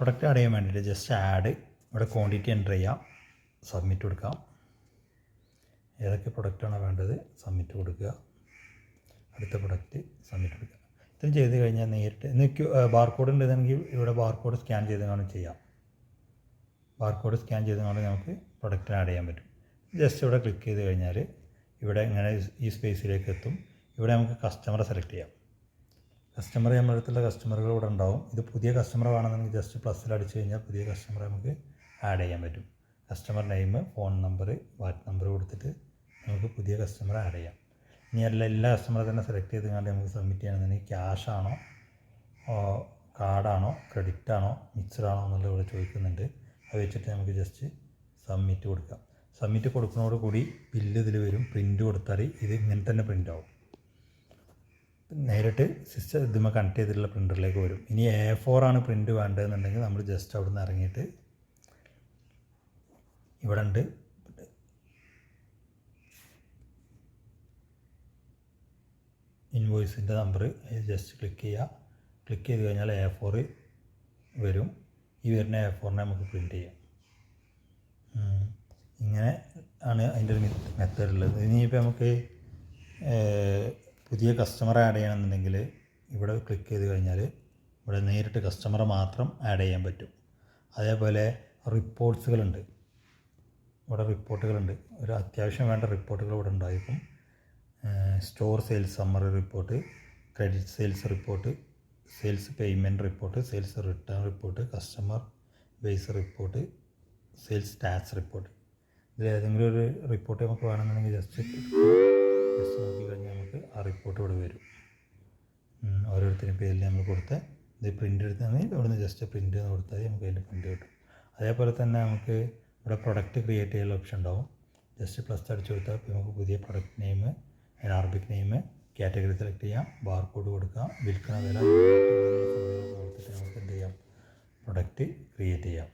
Product add ചെയ്യാൻ വേണ്ടിയിട്ട് just add ഇവിടെ ക്വാണ്ടിറ്റി എന്റർ ചെയ്യാം. സബ്മിറ്റ് കൊടുക്കാം. ഏതൊക്കെ പ്രൊഡക്റ്റാണോ വേണ്ടത് സബ്മിറ്റ് കൊടുക്കുക. അടുത്ത പ്രൊഡക്റ്റ് സബ്മിറ്റ് കൊടുക്കുക. ഇത്രയും ചെയ്ത് കഴിഞ്ഞാൽ നേരിട്ട് എനിക്ക് ബാർകോഡ് ഉണ്ടെങ്കിൽ ഇവിടെ ബാർകോഡ് സ്കാൻ ചെയ്ത് കാണും ചെയ്യാം. ബാർകോഡ് സ്കാൻ ചെയ്ത് കാണും നമുക്ക് പ്രൊഡക്റ്റിന് ആഡ് ചെയ്യാൻ പറ്റും. ജസ്റ്റ് ഇവിടെ ക്ലിക്ക് ചെയ്ത് കഴിഞ്ഞാൽ ഇവിടെ ഇങ്ങനെ ഈ സ്പേസിലേക്ക് എത്തും. ഇവിടെ നമുക്ക് കസ്റ്റമറെ സെലക്ട് ചെയ്യാം. കസ്റ്റമർ നമ്മുടെ അടുത്തുള്ള കസ്റ്റമറുകൾ ഇവിടെ ഉണ്ടാവും. ഇത് പുതിയ കസ്റ്റമർ വേണമെന്നുണ്ടെങ്കിൽ ജസ്റ്റ് പ്ലസ്സിൽ അടിച്ചു കഴിഞ്ഞാൽ പുതിയ കസ്റ്റമറെ നമുക്ക് ആഡ് ചെയ്യാൻ പറ്റും. Customer name phone number VAT number കൊടുത്തിട്ട് നമുക്ക് പുതിയ കസ്റ്റമറെ ആഡ് ചെയ്യാം. ഇനി അല്ല എല്ലാ കസ്റ്റമറെ തന്നെ സെലക്ട് ചെയ്ത് കണ്ട് നമുക്ക് സബ്മിറ്റ് ചെയ്യണമെന്നുണ്ടെങ്കിൽ ക്യാഷ് ആണോ കാർഡാണോ ക്രെഡിറ്റ് ആണോ മിക്സഡ് ആണോ എന്നുള്ളത് ഇവിടെ ചോദിക്കുന്നുണ്ട്. അത് വെച്ചിട്ട് നമുക്ക് ജസ്റ്റ് സബ്മിറ്റ് കൊടുക്കാം. സബ്മിറ്റ് കൊടുക്കുന്നതോടുകൂടി ബില്ല് ഇതിൽ വരും. പ്രിന്റ് കൊടുത്താൽ ഇത് ഇങ്ങനെ തന്നെ പ്രിന്റ് ആവും. നേരിട്ട് സിസ്റ്റം ഇതുമ്മ കണക്ട് ചെയ്തിട്ടുള്ള പ്രിന്ററിലേക്ക് വരും. ഇനി എ ഫോർ ആണ് പ്രിന്റ് വേണ്ടതെന്നുണ്ടെങ്കിൽ നമ്മൾ ജസ്റ്റ് അവിടെ നിന്ന് ഇറങ്ങിയിട്ട് ഇവിടെ ഉണ്ട്. ഇൻവോയ്സിന്റെ നമ്പർ ജസ്റ്റ് ക്ലിക്ക് ചെയ്യുക. ക്ലിക്ക് ചെയ്ത് കഴിഞ്ഞാൽ എ ഫോർ വരും. ഈ വരുന്ന എ ഫോറിനെ നമുക്ക് പ്രിന്റ് ചെയ്യാം. ഇങ്ങനെ ആണ് അതിന്റെ ഒരു മെത്തേഡ് ഉള്ളത്. ഇനിയിപ്പോൾ നമുക്ക് പുതിയ കസ്റ്റമർ ആഡ് ചെയ്യണമെന്നുണ്ടെങ്കിൽ ഇവിടെ ക്ലിക്ക് ചെയ്ത് കഴിഞ്ഞാൽ ഇവിടെ നേരിട്ട് കസ്റ്റമറെ മാത്രം ആഡ് ചെയ്യാൻ പറ്റും. അതേപോലെ റിപ്പോർട്ട്സുകളുണ്ട് ഇവിടെ റിപ്പോർട്ടുകളുണ്ട് ഒരു അത്യാവശ്യം വേണ്ട റിപ്പോർട്ടുകൾ ഇവിടെ ഉണ്ടായിരിക്കും. Store sales summary report credit sales report sales payment report sales return report customer base report sales tax report ഇതിൽ ഏതെങ്കിലും ഒരു റിപ്പോർട്ട് നമുക്ക് വേണമെന്നുണ്ടെങ്കിൽ ജസ്റ്റ് ജസ്റ്റ് നോക്കി കഴിഞ്ഞാൽ നമുക്ക് ആ റിപ്പോർട്ട് ഇവിടെ വരും. ഓരോരുത്തരും പേരിൽ നമ്മൾ കൊടുത്ത ഇത് പ്രിന്റ് എടുത്താൽ ഇവിടുന്ന് ജസ്റ്റ് പ്രിന്റ് എന്ന് കൊടുത്താൽ നമുക്ക് അതിന്റെ പ്രിന്റ് കിട്ടും. അതേപോലെ തന്നെ നമുക്ക് ഇവിടെ പ്രൊഡക്റ്റ് ക്രിയേറ്റ് ചെയ്യാനുള്ള ഓപ്ഷൻ ഉണ്ടാവും. ജസ്റ്റ് പ്ലസ് അടിച്ചു കൊടുത്താൽ നമുക്ക് പുതിയ പ്രൊഡക്റ്റ് നെയിം അതിന് അറബിക് നെയിം കാറ്റഗറി സെലക്ട് ചെയ്യാം ബാർകോഡ് കൊടുക്കാം വിൽക്കുന്ന വില കൊടുത്തിട്ട് നമുക്ക് എന്ത് ചെയ്യാം പ്രൊഡക്റ്റ് ക്രിയേറ്റ് ചെയ്യാം.